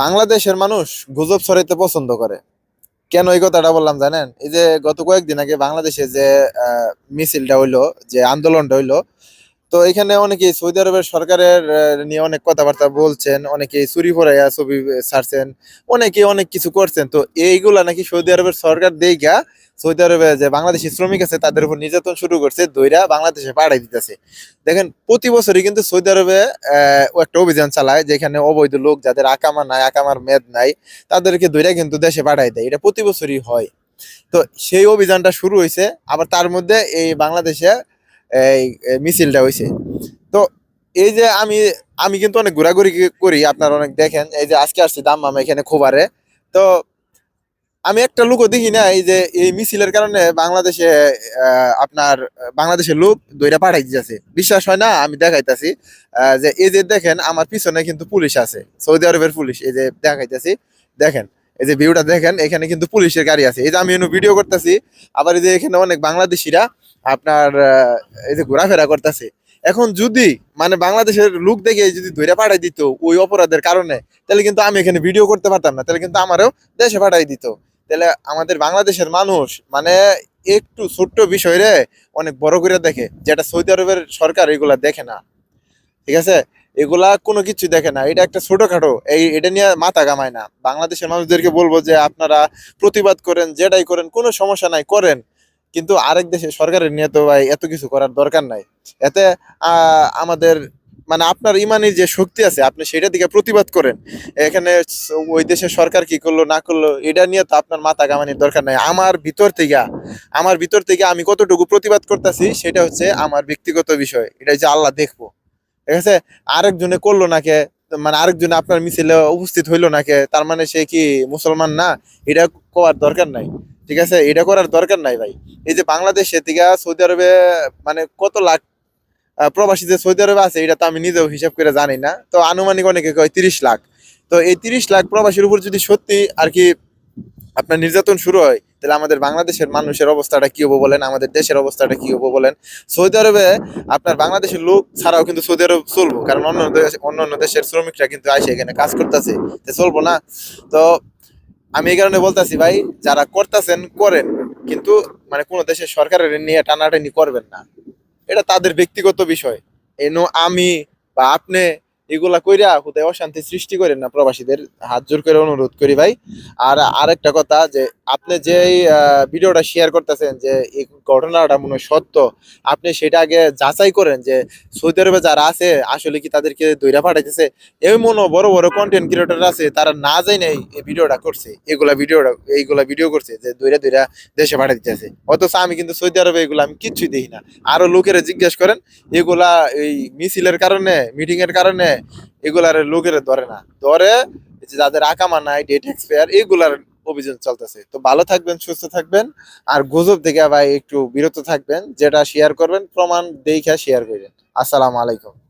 বাংলাদেশের মানুষ গুজব ছড়াইতে পছন্দ করে। কেন এই কথাটা বললাম জানেন? এই যে গত কয়েকদিন আগে বাংলাদেশে যে মিছিলটা হইল, যে আন্দোলনটা হইল তো এখানে অনেকেই সৌদি আরবের সরকারের নিয়ে অনেক কথাবার্তা বলছেন, অনেকেই চুরি ফরাইয়া ছবি ছাড়ছেন অনেকে অনেক কিছু করছেন। তো এইগুলা নাকি সৌদি আরবের সরকার দেখা সৌদি আরবে যে বাংলাদেশি শ্রমিক আছে, তাদের উপর নির্যাতন শুরু করছে, দইরা বাংলাদেশে পাঠাই দিতেছে। দেখেন, প্রতি বছরই কিন্তু সৌদি আরবে একটা অভিযান চালায়, যেখানে অবৈধ লোক যাদের আকামা নাই, আকামার মেদ নাই, তাদেরকে দইরা কিন্তু দেশে পাঠাই দেয়। এটা প্রতি বছরই হয়। তো সেই অভিযানটা শুরু হয়েছে আবার তার মধ্যে এই বাংলাদেশে এই মিছিলটা হয়েছে তো এই যে আমি আমি কিন্তু অনেক ঘোরাঘুরি করি, আপনারা অনেক দেখেন, এই যে আজকে আসছি দাম মামা এখানে খোবারে। তো আমি একটা লোকও দেখি না, এই যে এই মিছিলের কারণে বাংলাদেশে আপনার, বাংলাদেশের লোক দইরা পাঠাই দিতেছে। বিশ্বাস হয় না? আমি দেখাইতাছি যে এই যে দেখেন, আমার পিছনে কিন্তু পুলিশ আছে। সৌদি আরবের পুলিশ, এই যে দেখাইতেছি, দেখেন, এই যে ভিউটা দেখেন, এখানে কিন্তু পুলিশের গাড়ি আছে। এই যে আমি ভিডিও করতেছি, আবার এই যে এখানে অনেক বাংলাদেশিরা আপনার এই যে ঘোরাফেরা করতেছে। এখন যদি মানে বাংলাদেশের লোক দেখে যদি ধরে পাঠাই দিত ওই অপরাধের কারণে, তাহলে কিন্তু আমি এখানে ভিডিও করতে পারতাম না। তাহলে কিন্তু আমারও দেশে পাঠাই দিত। তাহলে আমাদের বাংলাদেশের মানুষ মানে একটু ছোট্ট বিষয় রে, অনেক বড় করে দেখে, যেটা সৌদি আরবের সরকার এগুলা দেখে না। ঠিক আছে? এগুলা কোনো কিছু দেখে না। এটা একটা ছোটখাটো, এই, এটা নিয়ে মাথা কামায় না। বাংলাদেশের মানুষদেরকে বলব যে আপনারা প্রতিবাদ করেন, যেটাই করেন, কোনো সমস্যা নাই, করেন। কিন্তু আরেক দেশে সরকারের নিয়ে তো ভাই এত কিছু করার দরকার নাই। এতে আমাদের মানে আপনার ইমানের যে শক্তি আছে, আপনি সেটা দিকে প্রতিবাদ করেন। এখানে ওই দেশের সরকার কি করল, না করল, এটা নিয়ে তো আপনার মাথা কামানির দরকার নাই। আমার ভিতর থেকে, আমার ভিতর থেকে আমি কতটুকু প্রতিবাদ করতেছি, সেটা হচ্ছে আমার ব্যক্তিগত বিষয়। এটা যে আল্লাহ দেখব। ঠিক আছে? আরেকজনে করল নাকে মানে আরেকজনে আপনার মিছিলে উপস্থিত হইল নাকে, তার মানে সে কি মুসলমান না? এটা করার দরকার নাই। ঠিক আছে? এটা করার দরকার নাই ভাই। এই যে বাংলাদেশে থেকে সৌদি আরবে মানে কত লাখ প্রবাসী যে সৌদি আরবে আছে, এটা তো আমি নিজেও হিসাব করে জানি না। তো আনুমানিক অনেকে কয় তিরিশ লাখ। তো এই তিরিশ লাখ প্রবাসীর উপর যদি সত্যি আর কি আপনার নির্যাতন শুরু হয়, তাহলে আমাদের বাংলাদেশের মানুষের অবস্থাটা কি হব বলেন? আমাদের দেশের অবস্থাটা কি হব বলেন? সৌদি আরবে আপনার বাংলাদেশের লোক ছাড়াও কিন্তু সৌদি আরব চলবো। কারণ অন্য অন্য অন্য দেশের শ্রমিকরা কিন্তু আসে এখানে কাজ করতেছে। চলবো না? তো আমি এই কারণে বলতেছি, ভাই, যারা করতেছেন, করেন। কিন্তু মানে কোনো দেশের সরকারের নিয়ে টানাটানি করবেন না। এটা তাদের ব্যক্তিগত বিষয়। এনো আমি বা আপনি এগুলা কইরা হুদায় অশান্তি সৃষ্টি করেন না প্রবাসীদের। হাত জোর করে অনুরোধ করি ভাই। আর আরেকটা কথা যে, আপনি যে ভিডিওটা শেয়ার করতেছেন যে, এই ঘটনাটা মনে সত্য, আপনি সেটা আগে যাচাই করেন যে, সৌদি আরবে যারা আছে, আসলে কি তাদেরকে দৈরা পাঠাইতেছে? এমন বড় বড় কন্টেন্ট ক্রিয়েটর আছে, তারা না জানে এই ভিডিওটা করছে, এগুলা ভিডিওটা এইগুলা ভিডিও করছে, যে দৈরা দৈরা দেশে পাঠাই দিতেছে অথচ আমি কিন্তু সৌদি আরবে এগুলো আমি কিচ্ছুই দেখি না। আরও লোকেরা জিজ্ঞেস করেন, এগুলা এই মিছিলের কারণে মিটিং এর কারণে এগুলার লোকের ধরে না। ধরে যে যাদের আকামা নাই ডেট এক্সপায়ার এগুলার অভিযান চলতেছে। তো ভালো থাকবেন, সুস্থ থাকবেন। আর গুজব থেকে ভাই একটু বিরত থাকবেন, যেটা শেয়ার করবেন, প্রমাণ দেখে শেয়ার করবেন। আসসালামু আলাইকুম।